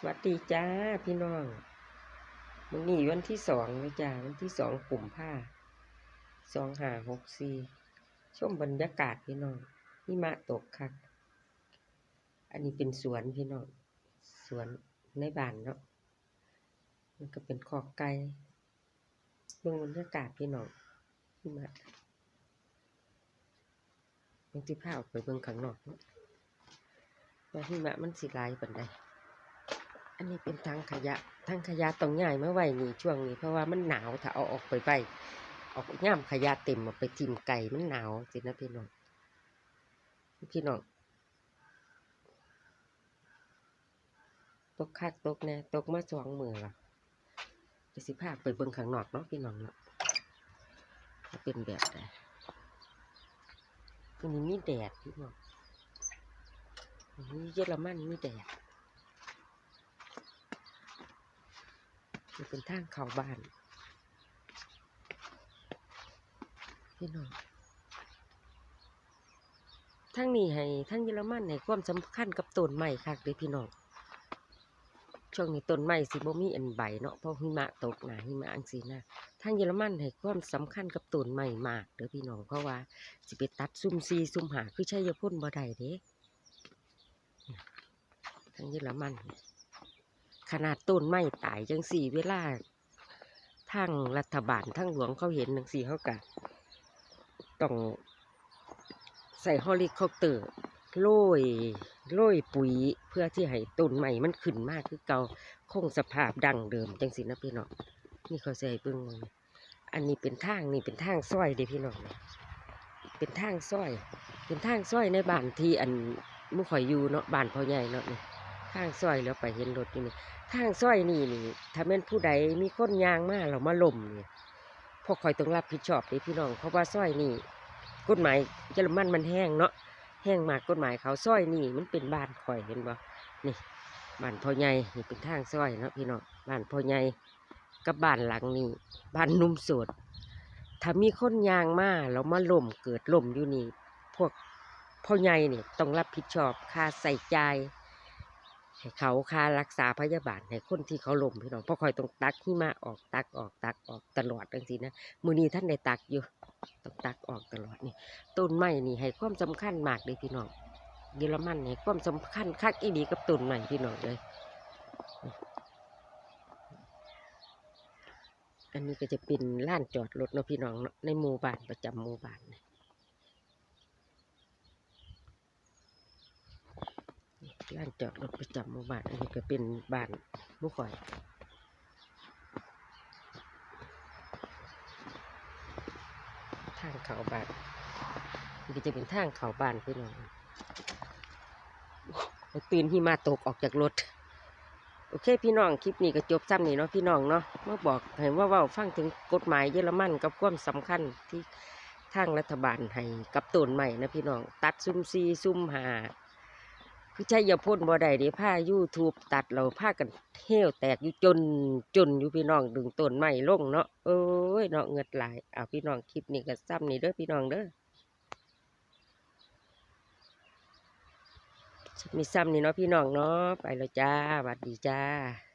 สวัสดีจ้าพี่น้องวันนี้วันที่สองเลยจ้าวันที่สองกลุ่มผ้าสองหาหกสี่ชมบรรยากาศพี่น้องหิมะตกคักอันนี้เป็นสวนพี่น้องสวนในบ้านเนาะมันก็เป็นคอกไก่เบิ่งบรรยากาศพี่น้องหิมะบางทีพาออกไปเบิ่งข้างนอกเนาะว่าหิมะมันสิหลายปานใด อันนี้เป็นทางขยะทางขยะต้องง่ายมาไหวนี่ช่วงนี้ เพราะว่ามันหนาวถ้าเอาออกไปไว้ออกย่ามขยะเต็มเอาไปทิมไก่มันหนาวสินะพี่น้องพี่น้องตกคักตกแน่ตกมาสองมือละจะสิพาไปเบิ่งข้างนอกเนาะพี่น้องเนาะเป็นแบบใดอันนี้มีแดดพี่น้องอันนี้เยอรมันมีแดด นี่เป็นทางเข้าบ้าน พี่น้องทั้งนี้ให้ทั้งเยอรมันให้ความสำคัญกับต้นไม้คักเด้พี่น้องช่วงนี้ต้นไม้สิบ่มีอันใบเนาะเพราะหิมะตกหนาหิมะอังสีนะทางเยอรมันให้ความสำคัญกับต้นไม้มากเด้อพี่น้องเพราะว่าสิไปตัดซุ่มซีซุ่มหาคือใช้ยาพ่นบ่ได้เด้ทางเยอรมัน ขนาดต้นไม้ตายจังสี่เวลาทางรัฐบาลทางหลวงเขาเห็นจังสี่เขากะต้องใส่ฮอลิคอปเตอร์โรยโรยปุ๋ยเพื่อที่ให้ต้นใหม่มันขึ้นมากคือเก่าคงสภาพดังเดิมจังสินะพี่น้องนี่เขาใส่เบิ่งมานี่อันนี้เป็นทางนี่เป็นทางซอยเด้พี่น้องเป็นทางซอย เป็นทางซอยในบ้านที่อันมุข่อยอยู่เนาะบ้านพ่อใหญ่เนาะนี่ ทางซอยแล้วไปเห็นรถอยู่นี่ทางซอยนี่นี่ถ้าแม่นผู้ใดมีคนยางมาเรามาล่มนี่พวกคอยต้องรับผิดชอบเลยพี่น้อง เพราะว่าซอยนี่กฎหมายเยอรมันมันแห้งเนาะแห้งมากกฎหมายเขาซอยนี่มันเป็นบ้านคอยเห็นบ่นี่บ้านพ่อใหญ่นี่เป็นทางซอยเนาะพี่น้องบ้านพ่อใหญ่กับบ้านหลังนี่บ้านนุ่มสดถ้ามีคนยางมาเรามาล่มเกิดล่มอยู่นี่ พวกพ่อใหญ่นี่ต้องรับผิดชอบค่าใส่ใจ ให้เขาค่ารักษาพยาบาลให้คนที่เขาล้มพี่น้องเพราะคอยต้องตักหิมะออกตักออกตักออกตลอดจังซี่นะมือนี้ท่านได้ตักอยู่ต้องตักออกตลอดนี่ต้นไม้นี่ให้ความสำคัญมากเลยพี่น้องเยอรมันให้ความสำคัญคักอีดีกับต้นไม้พี่น้องเลยอันนี้ก็จะเป็นลานจอดรถเนาะพี่น้องในหมู่บ้านประจำหมู่บ้านนี่ ลานจอดรถประจำหมู่บ้านอันนี้ก็เป็นบ้านหมู่ข่อยทางเขาบ้านนี่ก็จะเป็นทางเขาบ้านพี่น้องตื่นหิมาตกออกจากรถ โอเคพี่น้องคลิปนี้ก็จบซ้ำนี่เนาะพี่น้องเนาะเมื่อบอกเห็นว่าว่าฟังถึงกฎหมายเยอรมันกับความสำคัญที่ทางรัฐบาลให้กับต้นใหม่นะพี่น้อง ตัดซุ่มซีซุ่มหา คือใช้ยาพ่นบ่ได้ดิผ้ายูทูบตัดเราผ้ากันเที่ยวแตกอยู่จนจนอยู่พี่น้องดึงต้นไม้ลงเนาะเอ้ยเนาะเงิดหลายเอาพี่น้องคลิปนี้ก็ซ้ำนี่เด้อพี่น้องเด้อมีซ้ำนี่เนาะพี่น้องเนาะไปแล้วจ้าสวัสดีจ้า